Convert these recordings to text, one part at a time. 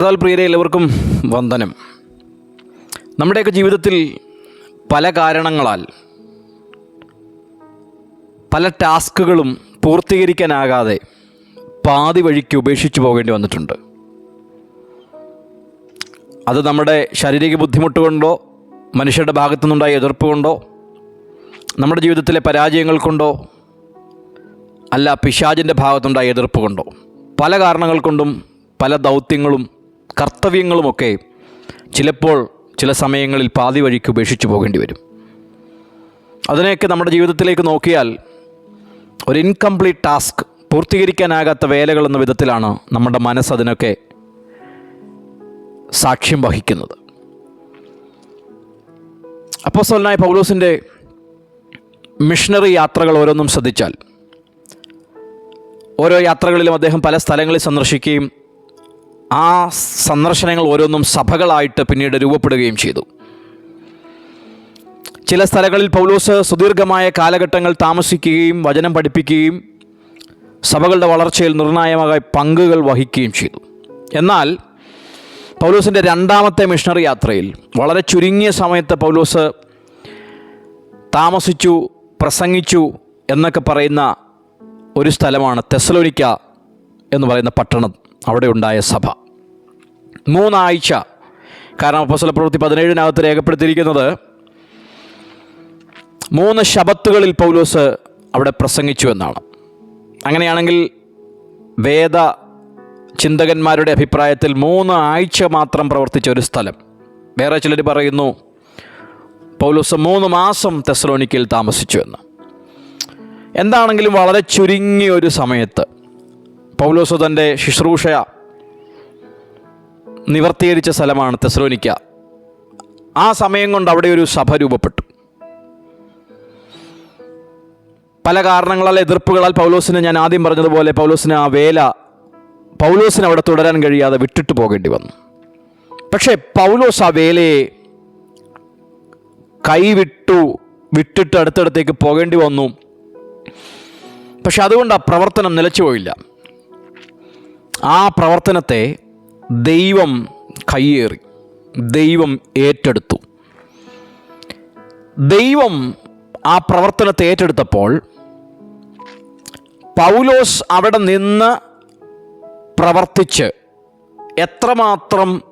എന്നാൽ പ്രിയരെ എല്ലാവർക്കും വന്ദനം. നമ്മുടെയൊക്കെ ജീവിതത്തിൽ പല കാരണങ്ങളാൽ പല ടാസ്കുകളും പൂർത്തീകരിക്കാനാകാതെ പാതി വഴിക്ക് ഉപേക്ഷിച്ചു പോകേണ്ടി വന്നിട്ടുണ്ട്. അത് നമ്മുടെ ശാരീരിക ബുദ്ധിമുട്ട് കൊണ്ടോ മനുഷ്യരുടെ ഭാഗത്തു നിന്നുണ്ടായ എതിർപ്പ് കൊണ്ടോ നമ്മുടെ ജീവിതത്തിലെ പരാജയങ്ങൾ കൊണ്ടോ അല്ല പിശാജിന്റെ ഭാഗത്തുണ്ടായ എതിർപ്പ് കൊണ്ടോ പല കാരണങ്ങൾ കൊണ്ടും പല ദൗത്യങ്ങളും കർത്തവ്യങ്ങളുമൊക്കെ ചിലപ്പോൾ ചില സമയങ്ങളിൽ പാതി വഴിക്ക് ഉപേക്ഷിച്ച് പോകേണ്ടി വരും. അതിനെയൊക്കെ നമ്മുടെ ജീവിതത്തിലേക്ക് നോക്കിയാൽ ഒരു ഇൻകംപ്ലീറ്റ് ടാസ്ക് പൂർത്തീകരിക്കാനാകാത്ത വേലകൾ എന്ന വിധത്തിലാണ് നമ്മുടെ മനസ്സ് അതിനൊക്കെ സാക്ഷ്യം വഹിക്കുന്നത്. അപ്പോസ്തലനായ പൗലോസിന്റെ മിഷണറി യാത്രകൾ ഓരോന്നും ശ്രദ്ധിച്ചാൽ ഓരോ യാത്രകളിലും അദ്ദേഹം പല സ്ഥലങ്ങളിൽ സന്ദർശിക്കുകയും ആ സന്ദർശനങ്ങൾ ഓരോന്നും സഭകളായിട്ട് പിന്നീട് രൂപപ്പെടുകയും ചെയ്തു. ചില സ്ഥലങ്ങളിൽ പൗലോസ് സുദീർഘമായ കാലഘട്ടങ്ങൾ താമസിക്കുകയും വചനം പഠിപ്പിക്കുകയും സഭകളുടെ വളർച്ചയിൽ നിർണായകമായ പങ്കുകൾ വഹിക്കുകയും ചെയ്തു. എന്നാൽ പൗലോസിന്റെ രണ്ടാമത്തെ മിഷണറി യാത്രയിൽ വളരെ ചുരുങ്ങിയ സമയത്ത് പൗലോസ് താമസിച്ചു പ്രസംഗിച്ചു എന്നൊക്കെ പറയുന്ന ഒരു സ്ഥലമാണ് തെസലോനിക്ക എന്ന് പറയുന്ന പട്ടണം അവിടെ ഉണ്ടായ സഭ. മൂന്നാഴ്ച. കാരണം അപ്പസ്വല പ്രവൃത്തി പതിനേഴിനകത്ത് രേഖപ്പെടുത്തിയിരിക്കുന്നത് മൂന്ന് ശബത്തുകളിൽ പൗലോസ് അവിടെ പ്രസംഗിച്ചു എന്നാണ്. അങ്ങനെയാണെങ്കിൽ വേദ ചിന്തകന്മാരുടെ അഭിപ്രായത്തിൽ മൂന്ന് ആഴ്ച മാത്രം പ്രവർത്തിച്ച ഒരു സ്ഥലം. വേറെ ചിലർ പറയുന്നു പൗലോസ് മൂന്ന് മാസം തെസലോനിക്കയിൽ താമസിച്ചു എന്ന്. എന്താണെങ്കിലും വളരെ ചുരുങ്ങിയ ഒരു സമയത്ത് പൗലോസ് തന്റെ ശുശ്രൂഷ നിവർത്തീകരിച്ച സ്ഥലമാണ് തെസ്ലോനിക്ക. ആ സമയം കൊണ്ട് അവിടെ ഒരു സഭ രൂപപ്പെട്ടു. പല കാരണങ്ങളാൽ എതിർപ്പുകളാൽ പൗലോസിന് ഞാൻ ആദ്യം പറഞ്ഞതുപോലെ പൗലോസിന് ആ വേല പൗലോസിന് അവിടെ തുടരാൻ കഴിയാതെ വിട്ടിട്ട് പോകേണ്ടി വന്നു. പക്ഷേ പൗലോസ് ആ വേലയെ കൈവിട്ടു വിട്ടിട്ട് അടുത്തടുത്തേക്ക് പോകേണ്ടി വന്നു. പക്ഷെ അതുകൊണ്ട് ആ പ്രവർത്തനം നിലച്ചുപോയില്ല. ആ പ്രവർത്തനത്തെ ദൈവം കയ്യേറി ദൈവം ഏറ്റെടുത്തു. ദൈവം ആ പ്രവർത്തനത്തെ ഏറ്റെടുത്തപ്പോൾ പൗലോസ് അവിടെ നിന്ന് പ്രവർത്തിച്ച് എത്രമാത്രം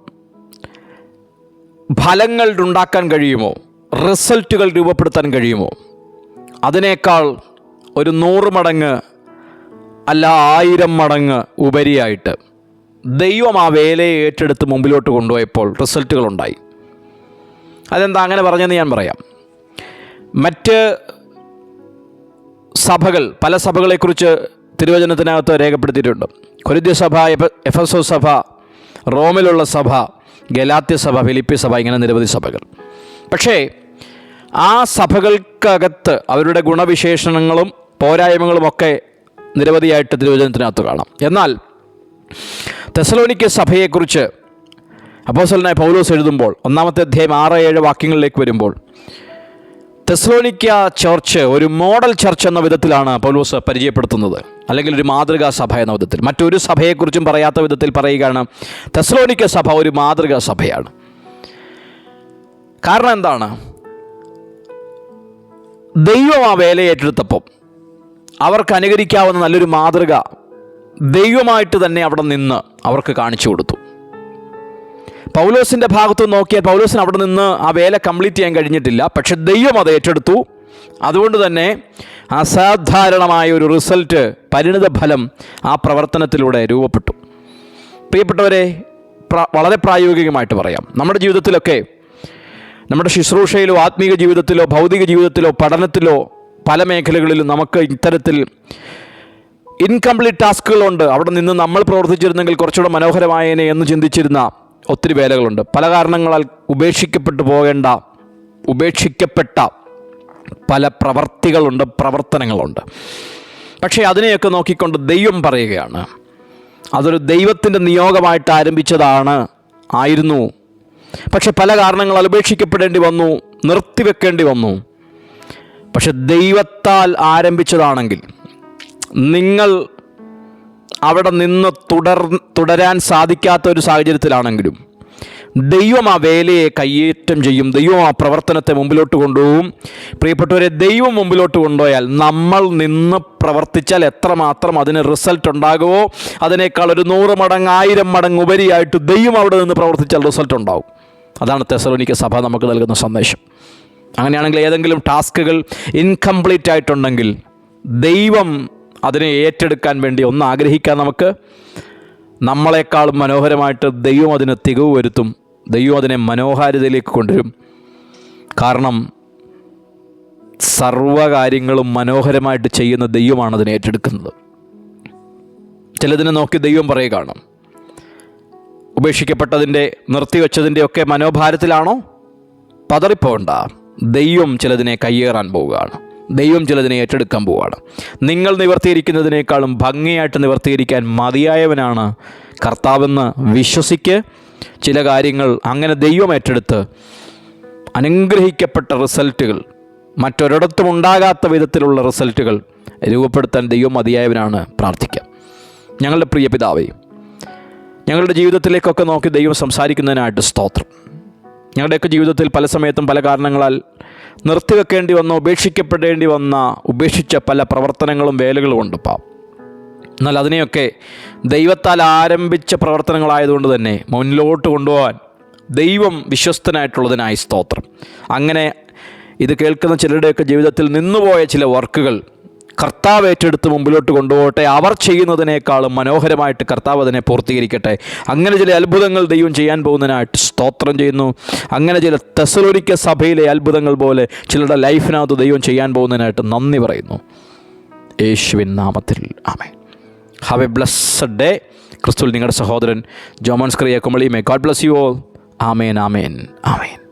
ഫലങ്ങൾ ഉണ്ടാക്കാൻ കഴിയുമോ റിസൾട്ടുകൾ രൂപപ്പെടുത്താൻ കഴിയുമോ അതിനേക്കാൾ ഒരു നൂറ് മടങ്ങ് അല്ല ആയിരം മടങ്ങ് ഉപരിയായിട്ട് ദൈവം ആ വേലയെ ഏറ്റെടുത്ത് മുമ്പിലോട്ട് കൊണ്ടുപോയപ്പോൾ റിസൾട്ടുകളുണ്ടായി. അതെന്താ അങ്ങനെ പറഞ്ഞെന്ന് ഞാൻ പറയാം. മറ്റ് സഭകൾ പല സഭകളെക്കുറിച്ച് തിരുവചനത്തിനകത്ത് രേഖപ്പെടുത്തിയിട്ടുണ്ട്. കൊരിന്ത്യ സഭ എഫ- എഫസോ സഭ റോമിലുള്ള സഭ ഗലാത്യ സഭ ഫിലിപ്പി സഭ ഇങ്ങനെ നിരവധി സഭകൾ. പക്ഷേ ആ സഭകൾക്കകത്ത് അവരുടെ ഗുണവിശേഷണങ്ങളും പോരായ്മകളുമൊക്കെ നിരവധിയായിട്ട് തിരുവചനത്തിനകത്ത് കാണാം. എന്നാൽ തെസലോനിക്ക സഭയെക്കുറിച്ച് അപ്പോസലനായ പൗലോസ് എഴുതുമ്പോൾ ഒന്നാമത്തെ അധ്യായം ആറ് ഏഴ് വാക്യങ്ങളിലേക്ക് വരുമ്പോൾ തെസ്ലോണിക്ക ചർച്ച് ഒരു മോഡൽ ചർച്ച് എന്ന വിധത്തിലാണ് പൗലോസ് പരിചയപ്പെടുത്തുന്നത്. അല്ലെങ്കിൽ ഒരു മാതൃകാ സഭ എന്ന വിധത്തിൽ. മറ്റൊരു സഭയെക്കുറിച്ചും പറയാത്ത വിധത്തിൽ പറയുകയാണ് തെസ്ലോണിക്ക സഭ ഒരു മാതൃകാ സഭയാണ്. കാരണം എന്താണ്? ദൈവം ആ വേല ഏറ്റെടുത്തപ്പം അവർക്ക് അനുകരിക്കാവുന്ന നല്ലൊരു മാതൃക ദൈവമായിട്ട് തന്നെ അവിടെ നിന്ന് അവർക്ക് കാണിച്ചു കൊടുത്തു. പൗലോസിന്റെ ഭാഗത്ത് നോക്കിയാൽ പൗലോസിന് അവിടെ നിന്ന് ആ വേല കംപ്ലീറ്റ് ചെയ്യാൻ കഴിഞ്ഞിട്ടില്ല. പക്ഷെ ദൈവം അത് ഏറ്റെടുത്തു. അതുകൊണ്ട് തന്നെ അസാധാരണമായ ഒരു റിസൾട്ട് പരിണിത ഫലം ആ പ്രവർത്തനത്തിലൂടെ രൂപപ്പെട്ടു. പ്രിയപ്പെട്ടവരെ പ്ര- വളരെ പ്രായോഗികമായിട്ട് പറയാം. നമ്മുടെ ജീവിതത്തിലൊക്കെ നമ്മുടെ ശുശ്രൂഷയിലോ ആത്മീക ജീവിതത്തിലോ ഭൗതിക ജീവിതത്തിലോ പഠനത്തിലോ പല മേഖലകളിലും നമുക്ക് ഇത്തരത്തിൽ ഇൻകംപ്ലീറ്റ് ടാസ്കുകളുണ്ട് അവിടെ നിന്ന് നമ്മൾ പ്രവർത്തിച്ചിരുന്നെങ്കിൽ കുറച്ചുകൂടെ മനോഹരമായേനെ എന്ന് ചിന്തിച്ചിരുന്ന ഒത്തിരി വേലകളുണ്ട്. പല കാരണങ്ങളാൽ ഉപേക്ഷിക്കപ്പെട്ടു പോകേണ്ട ഉപേക്ഷിക്കപ്പെട്ട പല പ്രവർത്തികളുണ്ട് പ്രവർത്തനങ്ങളുണ്ട്. പക്ഷേ അതിനെയൊക്കെ നോക്കിക്കൊണ്ട് ദൈവം പറയുകയാണ് അതൊരു ദൈവത്തിന്റെ നിയോഗമായിട്ട് ആരംഭിച്ചതാണ് ആയിരുന്നു. പക്ഷെ പല കാരണങ്ങളാൽ ഉപേക്ഷിക്കപ്പെടേണ്ടി വന്നു നിർത്തിവെക്കേണ്ടി വന്നു. പക്ഷെ ദൈവത്താൽ ആരംഭിച്ചതാണെങ്കിൽ നിങ്ങൾ അവിടെ നിന്ന് തുടർ തുടരാൻ സാധിക്കാത്ത ഒരു സാഹചര്യത്തിലാണെങ്കിലും ദൈവം ആ വേലയെ കയ്യേറ്റം ചെയ്യും ദൈവം ആ പ്രവർത്തനത്തെ മുമ്പിലോട്ട് കൊണ്ടുപോകും. പ്രിയപ്പെട്ടവരെ ദൈവം മുമ്പിലോട്ട് കൊണ്ടുപോയാൽ നമ്മൾ നിന്ന് പ്രവർത്തിച്ചാൽ എത്രമാത്രം അതിന് റിസൾട്ട് ഉണ്ടാകുമോ അതിനേക്കാൾ ഒരു നൂറ് മടങ്ങ് ആയിരം മടങ്ങ് ഉപരിയായിട്ട് ദൈവം അവിടെ നിന്ന് പ്രവർത്തിച്ചാൽ റിസൾട്ട് ഉണ്ടാകും അതാണ് തെസലോനിക്ക സഭ നമുക്ക് നൽകുന്ന സന്ദേശം. അങ്ങനെയാണെങ്കിൽ ഏതെങ്കിലും ടാസ്കുകൾ ഇൻകംപ്ലീറ്റ് ആയിട്ടുണ്ടെങ്കിൽ ദൈവം അതിനെ ഏറ്റെടുക്കാൻ വേണ്ടി ഒന്ന് ആഗ്രഹിക്കാം നമുക്ക് നമ്മളെക്കാളും മനോഹരമായിട്ട് ദൈവം അതിന് തികവ് വരുത്തും. ദൈവം അതിനെ മനോഹാരിതയിലേക്ക് കൊണ്ടുവരും. കാരണം സർവകാര്യങ്ങളും മനോഹരമായിട്ട് ചെയ്യുന്ന ദൈവമാണ് അതിനെ ഏറ്റെടുക്കുന്നത്. ചിലതിനെ നോക്കി ദൈവം പറയുകയാണ് ഉപേക്ഷിക്കപ്പെട്ടതിന്റെ നിർത്തിവെച്ചതിന്റെ ഒക്കെ മനോഭാരത്തിലാണോ? പതറിപ്പോണ്ട. ദൈവം ചിലതിനെ കയ്യേറാൻ പോവുകയാണ്. ദൈവം ചിലതിനെ ഏറ്റെടുക്കാൻ പോവാണ്. നിങ്ങൾ നിവർത്തിയിരിക്കുന്നതിനേക്കാളും ഭംഗിയായിട്ട് നിവർത്തിയിരിക്കാൻ മതിയായവനാണ് കർത്താവെന്ന് വിശ്വസിക്ക് ചില കാര്യങ്ങൾ അങ്ങനെ ദൈവം ഏറ്റെടുത്ത് അനുഗ്രഹിക്കപ്പെട്ട റിസൾട്ടുകൾ മറ്റൊരിടത്തും ഉണ്ടാകാത്ത വിധത്തിലുള്ള റിസൾട്ടുകൾ രൂപപ്പെടുത്താൻ ദൈവം മതിയായവനാണ് പ്രാർത്ഥിക്കുക ഞങ്ങളുടെ പ്രിയ പിതാവേ ഞങ്ങളുടെ ജീവിതത്തിലേക്കൊക്കെ നോക്കി ദൈവം സംസാരിക്കുന്നതിനായിട്ട് സ്തോത്രം. ഞങ്ങളുടെയൊക്കെ ജീവിതത്തിൽ പല സമയത്തും പല കാരണങ്ങളാൽ നിർത്തിവെക്കേണ്ടി വന്ന ഉപേക്ഷിക്കപ്പെടേണ്ടി വന്ന ഉപേക്ഷിച്ച പല പ്രവർത്തനങ്ങളും വേലകളും ഉണ്ട് പാ എന്നാൽ അതിനെയൊക്കെ ദൈവത്താൽ ആരംഭിച്ച പ്രവർത്തനങ്ങളായതുകൊണ്ട് തന്നെ മുന്നിലോട്ട് കൊണ്ടുപോകാൻ ദൈവം വിശ്വസ്തനായിട്ടുള്ളതിനായി സ്തോത്രം. അങ്ങനെ ഇത് കേൾക്കുന്ന ചിലരുടെയൊക്കെ ജീവിതത്തിൽ നിന്നുപോയ ചില വർക്കുകൾ കർത്താവ് ഏറ്റെടുത്ത് മുമ്പിലോട്ട് കൊണ്ടുപോകട്ടെ. അവർ ചെയ്യുന്നതിനേക്കാളും മനോഹരമായിട്ട് കർത്താവ് അതിനെ പൂർത്തീകരിക്കട്ടെ. അങ്ങനെ ചില അത്ഭുതങ്ങൾ ദൈവം ചെയ്യാൻ പോകുന്നതിനായിട്ട് സ്തോത്രം ചെയ്യുന്നു. അങ്ങനെ ചില തെസലോരിക്ക സഭയിലെ അത്ഭുതങ്ങൾ പോലെ ചിലരുടെ ലൈഫിനകത്ത് ദൈവം ചെയ്യാൻ പോകുന്നതിനായിട്ട് നന്ദി പറയുന്നു. യേശുവിൻ നാമത്തിൽ. ആമേ ഹാവ് എ ബ്ലസ്സഡ് ഡേ ക്രിസ്തുവിൽ നിങ്ങളുടെ സഹോദരൻ Jomans Kriya Kumily may God bless you all amen amen amen.